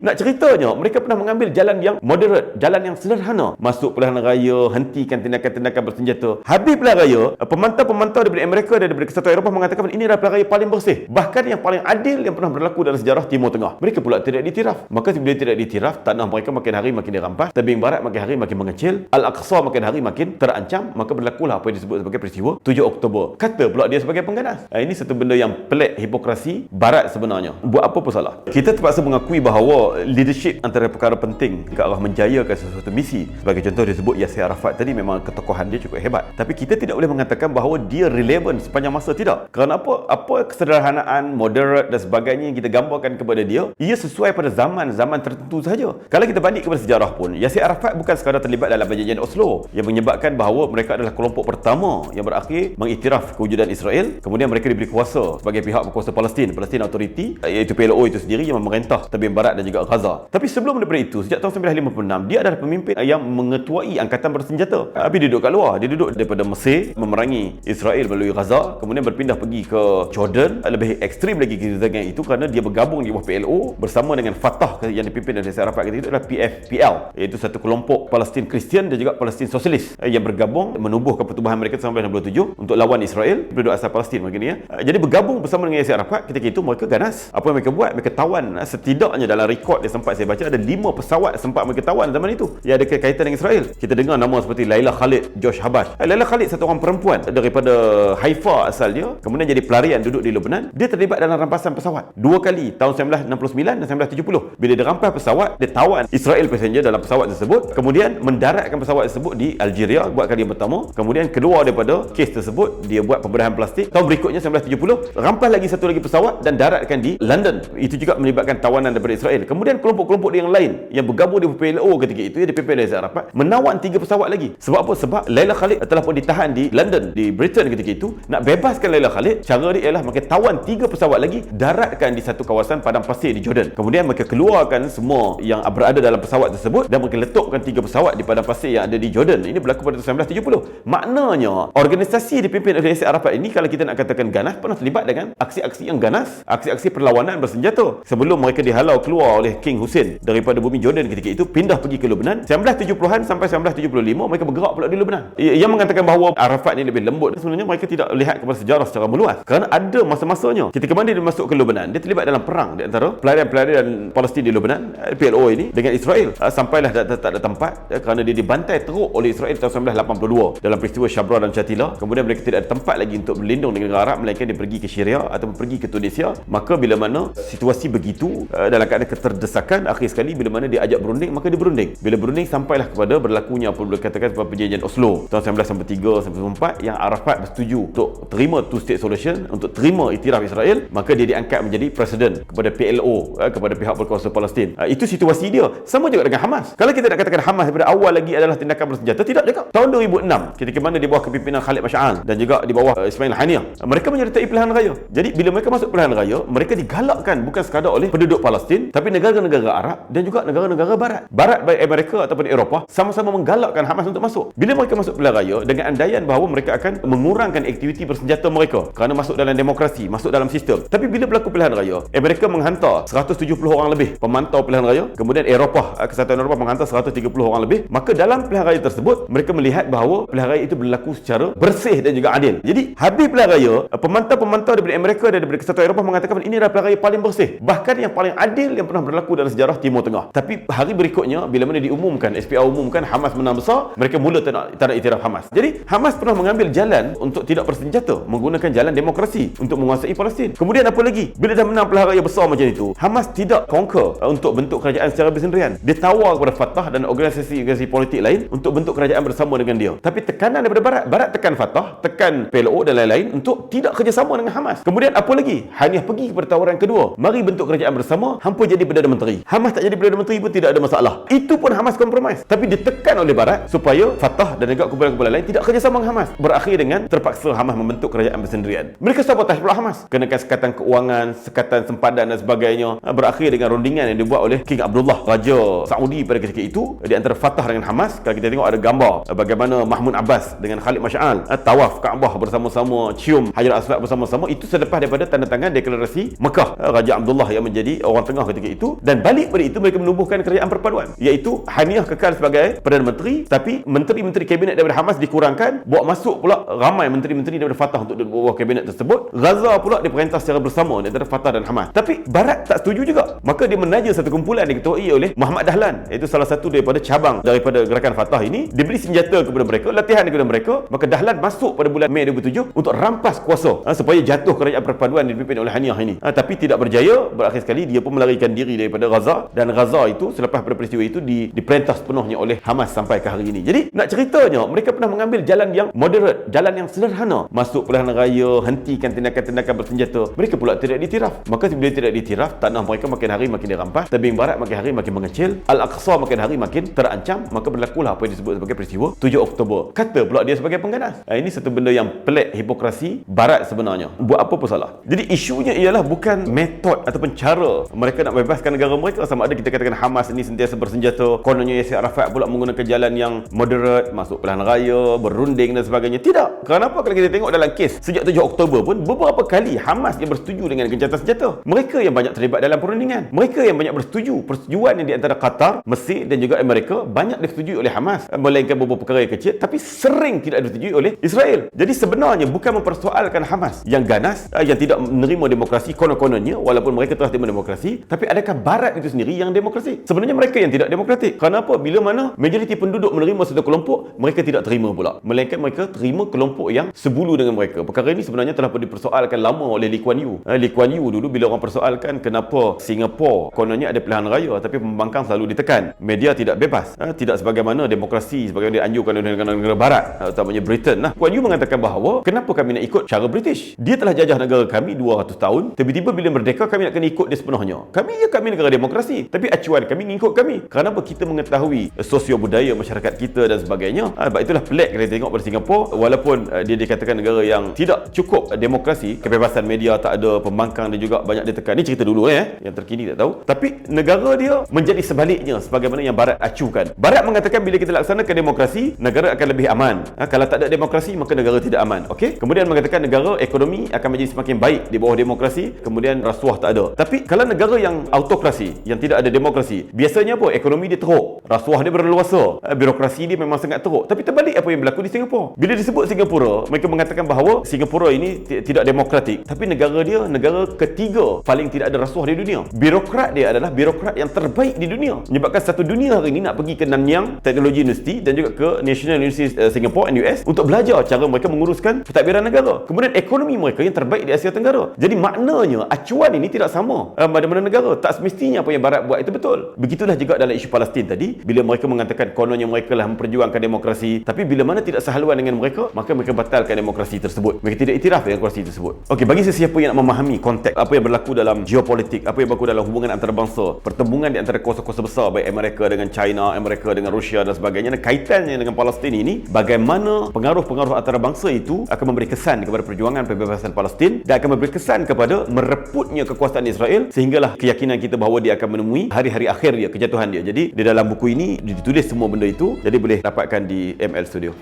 Nak ceritanya, mereka pernah mengambil jalan yang moderate, jalan yang sederhana. Masuk pilihan raya, hentikan tindakan-tindakan bersenjata. Habis pilihan raya, pemantau-pemantau daripada Amerika dan daripada Kesatuan Eropah mengatakan ini adalah pilihan raya paling bersih. Bahkan yang paling adil yang pernah berlaku dalam sejarah Timur Tengah. Mereka pula tidak ditiraf. Maka bila tidak ditiraf, tanah mereka makin hari makin dirampas. Tebing barat makin hari makin mengecil. Al-Aqsa makin hari makin terancam. Maka berlakulah apa yang disebut sebagai peristiwa 7 Oktober. Kata pula dia sebagai pengganas. Ini satu benda yang pelik hipokrasi barat sebenarnya. Buat apa pun salah. Kita terpaksa mengakui bahawa leadership antara perkara penting ke arah menjayakan sesuatu misi. Sebagai contoh disebut Yasir Arafat tadi memang ketokohan dia cukup hebat. Tapi kita tidak boleh mengatakan bahawa dia relevan sepanjang masa tidak. Kerana apa? Apa kesederhanaan, moderate dan sebagainya yang kita gambarkan kepada dia, ia sesuai pada zaman-zaman tertentu saja. Kalau kita banding kepada sejarah pun, Yasir Arafat bukan sekadar terlibat dalam perjanjian Oslo yang menyebabkan bahawa mereka adalah kelompok pertama yang berakhir mengiktiraf kewujudan Israel. Kemudian mereka diberi kuasa sebagai pihak berkuasa Palestin, Palestine Authority, iaitu PLO itu sendiri yang memerintah tebing barat dan juga juga Gaza. Tapi sebelum daripada itu, sejak tahun 1956, dia adalah pemimpin yang mengetuai angkatan bersenjata. Tapi dia duduk kat luar. Dia duduk daripada Mesir, memerangi Israel melalui Gaza, kemudian berpindah pergi ke Jordan. Lebih ekstrim lagi dengan itu kerana dia bergabung di bawah PLO bersama dengan Fatah yang dipimpin oleh Yasser Arafat ketika itu adalah PFPL, iaitu satu kelompok Palestin Kristian dan juga Palestin Sosialis yang bergabung menubuhkan pertubuhan mereka tahun 1967 untuk lawan Israel, penduduk asal Palestin mungkin ya. Jadi bergabung bersama dengan Yasser Arafat ketika itu mereka ganas. Apa yang mereka buat? Mereka tawan setidaknya dalam rekod rekod dia sempat saya baca ada lima pesawat sempat mereka tawan zaman itu. Yang ada kaitan dengan Israel. Kita dengar nama seperti Laila Khalid Josh Habash. Eh, Laila Khalid satu orang perempuan daripada Haifa asal dia kemudian jadi pelarian duduk di Lebanon. Dia terlibat dalam rampasan pesawat. Dua kali tahun 1969 dan 1970 bila dia rampas pesawat dia tawan Israel passenger dalam pesawat tersebut. Kemudian mendaratkan pesawat tersebut di Algeria buat kali yang pertama. Kemudian keluar daripada kes tersebut dia buat pembedahan plastik. Tahun berikutnya 1970 rampas lagi satu lagi pesawat dan daratkan di London. Itu juga melibatkan tawanan daripada Israel. Kemudian Kemudian kelompok-kelompok yang lain yang bergabung di PLO ketika itu, oleh Zaid Arafat, menawan tiga pesawat lagi. Sebab apa? Sebab Laila Khalid telah pun ditahan di London, di Britain ketika itu. Nak bebaskan Laila Khalid, cara dia ialah mereka tawan tiga pesawat lagi, daratkan di satu kawasan padang pasir di Jordan. Kemudian mereka keluarkan semua yang berada dalam pesawat tersebut dan mereka letupkan tiga pesawat di padang pasir yang ada di Jordan. Ini berlaku pada 1970. Maknanya, organisasi dipimpin oleh Zaid Arafat ini, kalau kita nak katakan ganas, pernah terlibat dengan aksi-aksi yang ganas, aksi-aksi perlawanan bersenjata. Sebelum mereka dihalau keluar oleh oleh King Hussein. Daripada bumi Jordan ketika itu pindah pergi ke Lebanon. 1970-an sampai 1975 mereka bergerak pula di Lebanon. Yang mengatakan bahawa Arafat ni lebih lembut. Sebenarnya mereka tidak lihat kepada sejarah secara meluas. Kerana ada masa-masanya ketika mana dia masuk ke Lebanon dia terlibat dalam perang di antara pelarian-pelarian Palestin di Lebanon eh, PLO ini dengan Israel. Ah, sampailah tak, tak, ada tempat eh, kerana dia dibantai teruk oleh Israel tahun 1982 dalam peristiwa Shabra dan Chatila kemudian mereka tidak ada tempat lagi untuk berlindung dengan Arab melainkan dia pergi ke Syria atau pergi ke Tunisia. Maka bila mana situasi begitu eh, dalam keadaan keter desakan akhir sekali bila mana dia ajak berunding maka dia berunding. Bila berunding sampailah kepada berlakunya apa boleh katakan sebuah perjanjian Oslo. Tahun 1993 sampai 94 yang Arafat bersetuju untuk terima two state solution untuk terima iktiraf Israel maka dia diangkat menjadi presiden kepada PLO eh, kepada pihak berkuasa Palestin. Eh, itu situasi dia. Sama juga dengan Hamas. Kalau kita nak katakan Hamas daripada awal lagi adalah tindakan bersenjata tidak juga tahun 2006 ketika mana di bawah kepimpinan Khalid Mash'al dan juga di bawah eh, Ismail Haniyah mereka menyertai pilihan raya. Jadi bila mereka masuk pilihan raya mereka digalakkan bukan sekadar oleh penduduk Palestin tapi negara negara-negara Arab dan juga negara-negara Barat. Barat baik Amerika ataupun Eropah sama-sama menggalakkan Hamas untuk masuk. Bila mereka masuk pilihan raya dengan andaian bahawa mereka akan mengurangkan aktiviti bersenjata mereka kerana masuk dalam demokrasi, masuk dalam sistem. Tapi bila berlaku pilihan raya, Amerika menghantar 170 orang lebih pemantau pilihan raya, kemudian Eropah, eh, Kesatuan Eropah menghantar 130 orang lebih, maka dalam pilihan raya tersebut mereka melihat bahawa pilihan raya itu berlaku secara bersih dan juga adil. Jadi, habis pilihan raya, pemantau-pemantau daripada Amerika dan daripada Kesatuan Eropah mengatakan ini adalah pilihan raya paling bersih. Bahkan yang paling adil yang pernah berlaku berlaku dalam sejarah Timur Tengah. Tapi hari berikutnya bila mana diumumkan SPA umumkan Hamas menang besar, mereka mula tak nak, tak nak iktiraf Hamas. Jadi Hamas pernah mengambil jalan untuk tidak bersenjata, menggunakan jalan demokrasi untuk menguasai Palestin. Kemudian apa lagi? Bila dah menang pilihan raya besar macam itu, Hamas tidak conquer untuk bentuk kerajaan secara bersendirian. Dia tawar kepada Fatah dan organisasi-organisasi politik lain untuk bentuk kerajaan bersama dengan dia. Tapi tekanan daripada Barat, Barat tekan Fatah, tekan PLO dan lain-lain untuk tidak kerjasama dengan Hamas. Kemudian apa lagi? Hanya pergi kepada tawaran kedua. Mari bentuk kerajaan bersama, hampa jadi Perdana Menteri. Hamas tak jadi Perdana Menteri pun tidak ada masalah. Itu pun Hamas kompromis. Tapi ditekan oleh Barat supaya Fatah dan juga kumpulan-kumpulan lain tidak kerjasama dengan Hamas. Berakhir dengan terpaksa Hamas membentuk kerajaan bersendirian. Mereka sabotaj pula Hamas. Kenakan sekatan keuangan, sekatan sempadan dan sebagainya. Berakhir dengan rundingan yang dibuat oleh King Abdullah, Raja Saudi pada ketika itu. Di antara Fatah dengan Hamas, kalau kita tengok ada gambar bagaimana Mahmud Abbas dengan Khalid Mash'al ha, tawaf Kaabah bersama-sama, cium Hajar Aswad bersama-sama. Itu selepas daripada tanda tangan deklarasi Mekah. Ha, Raja Abdullah yang menjadi orang tengah ketika itu dan balik pada itu mereka menubuhkan kerajaan perpaduan iaitu Haniah kekal sebagai Perdana Menteri tapi menteri-menteri kabinet daripada Hamas dikurangkan bawa masuk pula ramai menteri-menteri daripada Fatah untuk duduk bawah kabinet tersebut Gaza pula diperintah secara bersama antara Fatah dan Hamas. Tapi Barat tak setuju juga. Maka dia menaja satu kumpulan yang diketuai oleh Muhammad Dahlan iaitu salah satu daripada cabang daripada gerakan Fatah ini. Diberi senjata kepada mereka latihan kepada mereka. Maka Dahlan masuk pada bulan Mei 2007 untuk rampas kuasa ha, supaya jatuh kerajaan perpaduan yang dipimpin oleh Haniah ini. Ha, tapi tidak berjaya. Berakhir sekali dia pun melarikan diri daripada Gaza dan Gaza itu selepas pada peristiwa itu di, diperintah sepenuhnya oleh Hamas sampai ke hari ini. Jadi nak ceritanya mereka pernah mengambil jalan yang moderate jalan yang sederhana. Masuk pilihan raya hentikan tindakan-tindakan bersenjata. Mereka pula tidak ditiraf. Maka bila tidak ditiraf tanah mereka makin hari makin dirampas tebing barat makin hari makin mengecil Al-Aqsa makin hari makin terancam maka berlakulah apa yang disebut sebagai peristiwa 7 Oktober. Kata pula dia sebagai pengganas. Ha, ini satu benda yang pelik hipokrasi barat sebenarnya. Buat apa pun salah. Jadi isunya ialah bukan metod ataupun cara mereka nak bebaskan negara mereka sama ada kita katakan Hamas ini sentiasa bersenjata. Kononnya Yasir Arafat pula menggunakan jalan yang moderate masuk pilihan raya berunding dan sebagainya. Tidak. Kenapa kalau kita tengok dalam kes sejak 7 Oktober pun beberapa kali Hamas yang bersetuju dengan gencatan senjata. Mereka yang banyak terlibat dalam perundingan. Mereka yang banyak bersetuju persetujuan yang di antara Qatar Mesir dan juga Amerika banyak disetujui oleh Hamas. Melainkan beberapa perkara yang kecil tapi sering tidak disetujui oleh Israel. Jadi sebenarnya bukan mempersoalkan Hamas yang ganas eh, yang tidak menerima demokrasi konon-kononnya walaupun mereka telah terima demokrasi tapi adakah barat itu sendiri yang demokrasi. Sebenarnya mereka yang tidak demokratik. Kenapa bila mana majoriti penduduk menerima satu kelompok mereka tidak terima pula. Melainkan mereka terima kelompok yang sebulu dengan mereka. Perkara ini sebenarnya telah dipersoalkan lama oleh Lee Kuan Yew. Eh, Lee Kuan Yew dulu bila orang persoalkan kenapa Singapura kononnya ada pilihan raya tapi pembangkang selalu ditekan. Media tidak bebas. Eh, tidak sebagaimana demokrasi sebagaimana dianjurkan oleh negara-negara barat. Utamanya Britain nah Kuan Yew mengatakan bahawa kenapa kami nak ikut cara British? Dia telah jajah negara kami 200 tahun. Tiba-tiba bila merdeka kami nak kena ikut dia sepenuhnya. Kami ya kami negara demokrasi tapi acuan kami ngikut kami. Kenapa kita mengetahui sosio budaya masyarakat kita dan sebagainya. Ha, sebab itulah pelik kita tengok pada Singapura walaupun uh, dia dikatakan negara yang tidak cukup demokrasi kebebasan media tak ada pembangkang dan juga banyak ditekan ni cerita dulu eh. Yang terkini tak tahu. Tapi negara dia menjadi sebaliknya sebagaimana yang barat acukan barat mengatakan bila kita laksanakan demokrasi negara akan lebih aman. Ha, kalau tak ada demokrasi maka negara tidak aman. Okey? Kemudian mengatakan negara ekonomi akan menjadi semakin baik di bawah demokrasi. Kemudian rasuah tak ada. Tapi kalau negara yang autokrasi yang tidak ada demokrasi. Biasanya apa? Ekonomi dia teruk rasuah dia berleluasa. Ha, birokrasi dia memang sangat teruk. Tapi terbalik apa yang berlaku di Singapura. Bila disebut Singapura mereka mengatakan bahawa Singapura ini tidak demokratik. Tapi negara dia negara ketiga paling tidak ada rasuah di dunia. Birokrat dia adalah birokrat yang terbaik di dunia. Menyebabkan satu dunia hari ini nak pergi ke Nanyang Technology University dan juga ke National University uh, Singapore NUS untuk belajar cara mereka menguruskan pentadbiran negara. Kemudian ekonomi mereka yang terbaik di Asia Tenggara. Jadi maknanya acuan ini tidak sama uh, mana-mana negara. Tak semestinya apa yang Barat buat itu betul. Begitulah juga dalam isu Palestin tadi bila mereka mengatakan kononnya mereka lah memperjuangkan demokrasi tapi bila mana tidak sehaluan dengan mereka maka mereka batalkan demokrasi tersebut. Mereka tidak iktiraf dengan demokrasi tersebut. Okey, bagi sesiapa yang nak memahami konteks apa yang berlaku dalam geopolitik apa yang berlaku dalam hubungan antarabangsa pertembungan di antara kuasa-kuasa besar baik Amerika dengan China Amerika dengan Rusia dan sebagainya dan kaitannya dengan Palestin ini bagaimana pengaruh-pengaruh antarabangsa itu akan memberi kesan kepada perjuangan pembebasan Palestin dan akan memberi kesan kepada mereputnya kekuasaan Israel sehinggalah keyakinan kita bahawa dia akan menemui hari-hari akhir dia kejatuhan dia. Jadi di dalam buku ini ditulis semua benda itu jadi boleh dapatkan di ML Studio